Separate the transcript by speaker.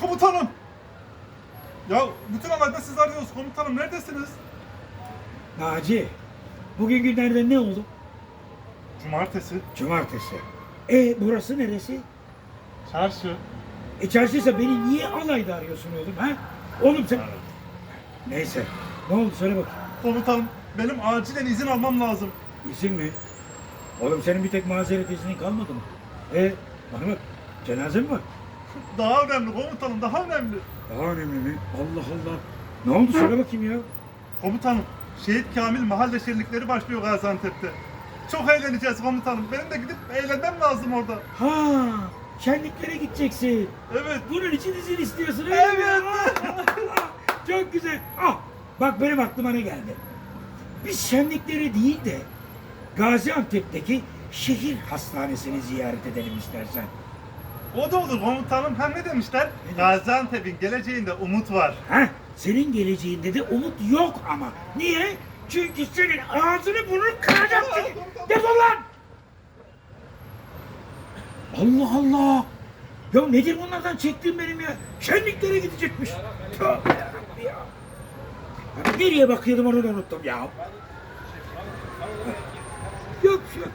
Speaker 1: Komutanım! Ya bütün alayda siz arıyoruz komutanım neredesiniz?
Speaker 2: Naci, bugün günlerden ne oldu?
Speaker 1: Cumartesi,
Speaker 2: Cumartesi. E burası neresi?
Speaker 1: çarşı.
Speaker 2: E çarşıysa beni niye alayda arıyorsun oğlum ha? Oğlum sen... Neyse. Ne oldu söyle bakayım.
Speaker 1: Komutanım benim acilen izin almam lazım.
Speaker 2: İzin mi? Oğlum senin bir tek mazeret iznin kalmadı mı? E bana bak cenaze mi var?
Speaker 1: Daha önemli komutanım daha önemli.
Speaker 2: Daha önemli mi? Allah Allah. Ne oldu söyle bakayım ya.
Speaker 1: Komutanım Şehit Kamil mahalle şenlikleri başlıyor Gaziantep'te. Çok eğleneceğiz komutanım. Benim de gidip eğlenmem lazım orada.
Speaker 2: Ha, şenliklere gideceksin.
Speaker 1: Evet.
Speaker 2: Bunun için izin istiyorsun öyle mi? Çok güzel. Ah, bak benim aklıma ne geldi. Biz şenlikleri değil de Gaziantep'teki şehir hastanesini ziyaret edelim istersen.
Speaker 1: O da olur komutanım. Hem ne demişler? Gaziantep'in geleceğinde umut var.
Speaker 2: Ha? Senin geleceğinde de umut yok ama. Niye? Çünkü senin ağzını burnunu kıracağım seni. Defol lan! Allah Allah! Ya nedir bunlardan çektiğim benim ya? Şenliklere gidecekmiş. Tövbe yarabbim ya. Abi nereye bakıyordum onu da unuttum ya. Yok yok.